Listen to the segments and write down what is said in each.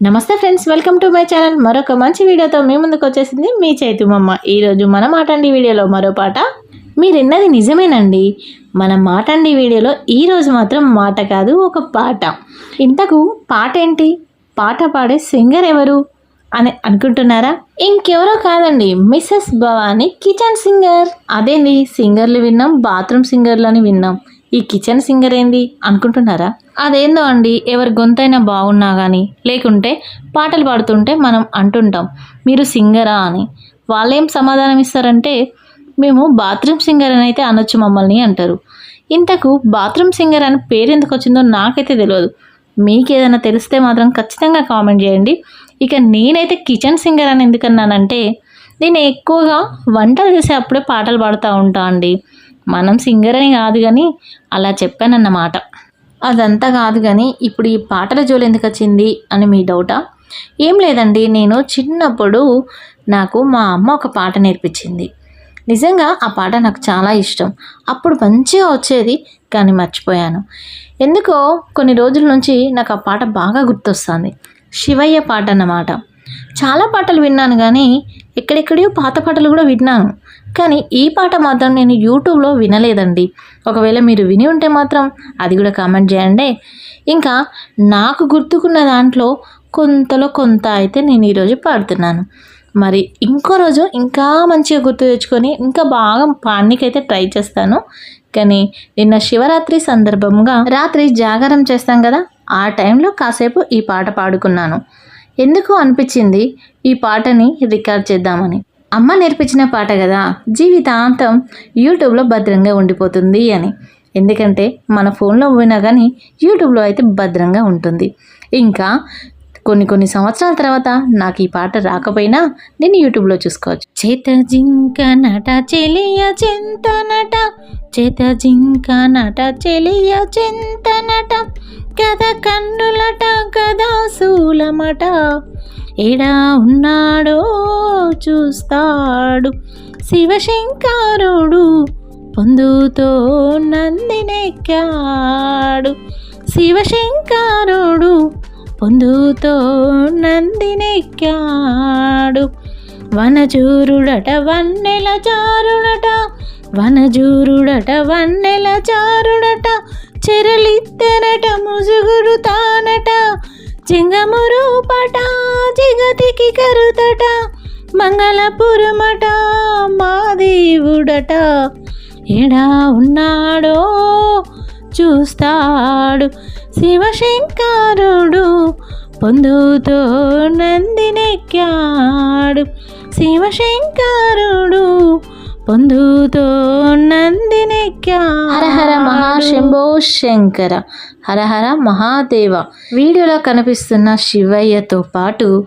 నమస్తే friends welcome to my channel. మరొక మంచి వీడియోతో మీ ముందుకు వచ్చేసింది మీ చైతుమమ్మ ఈరోజు మన మాటండి వీడియోలో మరో పాట. మీరు విన్నది నిజమేనండి. మన మాటండి వీడియోలో ఈరోజు మాత్రం మాట కాదు ఒక పాట. ఇంతకు పాట ఏంటి పాట పాడే సింగర్ ఎవరు? అని అనుకుంటున్నారా? ఇంకెవరో కాదండి మిస్సెస్ భవానీ కిచెన్ సింగర్. అదేంటి సింగర్లు విన్నాం బాత్రూమ్ సింగర్లు అని విన్నాం. ఈ కిచెన్ సింగర్ ఏంది అనుకుంటున్నారా? అదేందో అండి ఎవరి గొంతైనా బాగున్నా కానీ లేకుంటే పాటలు పాడుతుంటే మనం అంటుంటాం మీరు సింగరా అని. వాళ్ళేం సమాధానం ఇస్తారంటే మేము బాత్రూమ్ సింగర్ అని అయితే అనొచ్చు మమ్మల్ని అంటారు. ఇంతకు బాత్రూమ్ సింగర్ అని పేరు ఎందుకు వచ్చిందో నాకైతే తెలియదు. మీకు ఏదైనా తెలిస్తే మాత్రం ఖచ్చితంగా కామెంట్ చేయండి. ఇక నేనైతే కిచెన్ సింగర్ అని ఎందుకన్నానంటే నేను ఎక్కువగా వంటలు చేసే అప్పుడే పాటలు పాడుతూ ఉంటా అండి. మనం సింగర్ అని కాదు కానీ అలా చెప్పానన్నమాట. అదంతా కాదు కానీ ఇప్పుడు ఈ పాటల జోలు ఎందుకు వచ్చింది అని మీ డౌటా ఏం లేదండి నేను చిన్నప్పుడు నాకు మా అమ్మ ఒక పాట నేర్పించింది. నిజంగా ఆ పాట నాకు చాలా ఇష్టం. అప్పుడు మంచిగా వచ్చేది కానీ మర్చిపోయాను. ఎందుకో కొన్ని రోజుల నుంచి నాకు ఆ పాట బాగా గుర్తొస్తుంది. శివయ్య పాట అన్నమాట. చాలా పాటలు విన్నాను కానీ ఎక్కడెక్కడో పాత పాటలు కూడా విన్నాను. కానీ ఈ పాట మాత్రం నేను యూట్యూబ్లో వినలేదండి. ఒకవేళ మీరు విని ఉంటే మాత్రం అది కూడా కామెంట్ చేయండి. ఇంకా నాకు గుర్తుకున్న దాంట్లో కొంతలో కొంత అయితే నేను ఈరోజు పాడుతున్నాను. మరి ఇంకో రోజు ఇంకా మంచిగా గుర్తు తెచ్చుకొని ఇంకా బాగా పాడనీకైతే ట్రై చేస్తాను. కానీ నిన్న శివరాత్రి సందర్భంగా రాత్రి జాగారం చేస్తాం కదా ఆ టైంలో కాసేపు ఈ పాట పాడుకున్నాను. ఎందుకు అనిపించింది ఈ పాటని రికార్డ్ చేద్దామని? అమ్మ నేర్పించిన పాట కదా జీవితాంతం యూట్యూబ్లో భద్రంగా ఉండిపోతుంది అని. ఎందుకంటే మన ఫోన్లో పోయినా కానీ యూట్యూబ్లో అయితే భద్రంగా ఉంటుంది. ఇంకా కొన్ని కొన్ని సంవత్సరాల తర్వాత నాకు ఈ పాట రాకపోయినా నేను యూట్యూబ్లో చూసుకోవచ్చు. చేత జింక నట చెలియ చింత నట చేత జింక నట చెలియ చింత నట కథ కన్నులట శూలమట ఎడా ఉన్నాడో చూస్తాడు. శివశంకరుడు పొందుతో నందినెక్కాడు శివశంకరుడు పొందుతో నందినెక్కాడు వనచూరుడట వన్నెల చారుడట వనజూరుడట వన్నెల చారుడట చెరలిత్తెనట ముసుగుడు తానట చింగమురు పట జగతికి కరుతట మంగళపురమట మా దేవుడట. ఎడా ఉన్నాడో చూస్తాడు శివశంకరుడు పొందుతో నందినెక్కాడు శివశంకరుడు పొందుతో నందిని హర హర మహాశంభో శంకర. హర హర మహాదేవ. వీడియోలో కనిపిస్తున్న శివయ్యతో పాటు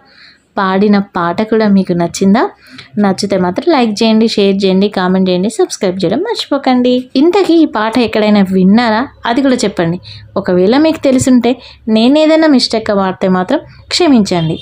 పాడిన పాట కూడా మీకు నచ్చిందా? నచ్చితే మాత్రం లైక్ చేయండి షేర్ చేయండి కామెంట్ చేయండి సబ్స్క్రైబ్ చేయడం మర్చిపోకండి. ఇంతకీ ఈ పాట ఎక్కడైనా విన్నారా? అది కూడా చెప్పండి. ఒకవేళ మీకు తెలుసుంటే నేనేదైనా మిస్టేక్గా వాడితే మాత్రం క్షమించండి.